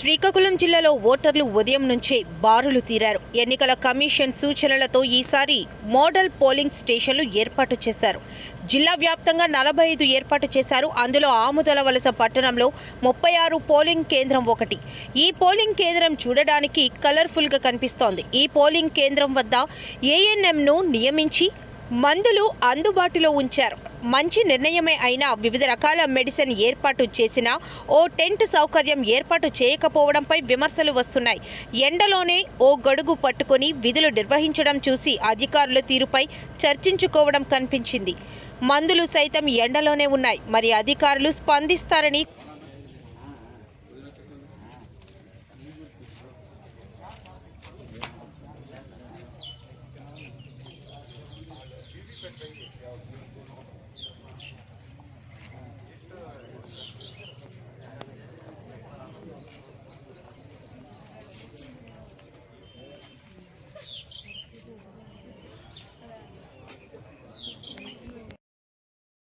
శ్రీకాకుళం జిల్లాలో ఓటర్లు ఉదయం నుంచే బారులు తీరారు. ఎన్నికల కమిషన్ సూచనలతో ఈసారి మోడల్ పోలింగ్ స్టేషన్లు ఏర్పాటు చేశారు. జిల్లా వ్యాప్తంగా నలభై ఐదు ఏర్పాటు చేశారు. అందులో ఆముదల వలస పట్టణంలో ముప్పై ఆరు పోలింగ్ కేంద్రం ఒకటి. ఈ పోలింగ్ కేంద్రం చూడడానికి కలర్ఫుల్గా కనిపిస్తోంది. ఈ పోలింగ్ కేంద్రం వద్ద ఏఎన్ఎంను నియమించి మందులు అందుబాటులో ఉంచారు. మంచి నిర్ణయమే అయినా వివిధ రకాల మెడిసిన్ ఏర్పాటు చేసినా ఓ టెంట్ సౌకర్యం ఏర్పాటు చేయకపోవడంపై విమర్శలు వస్తున్నాయి. ఎండలోనే ఓ గొడుగు పట్టుకొని విధులు నిర్వహించడం చూసి అధికారుల తీరుపై చర్చించుకోవడం కనిపించింది. మందులు సైతం ఎండలోనే ఉన్నాయి. మరి అధికారులు స్పందిస్తారని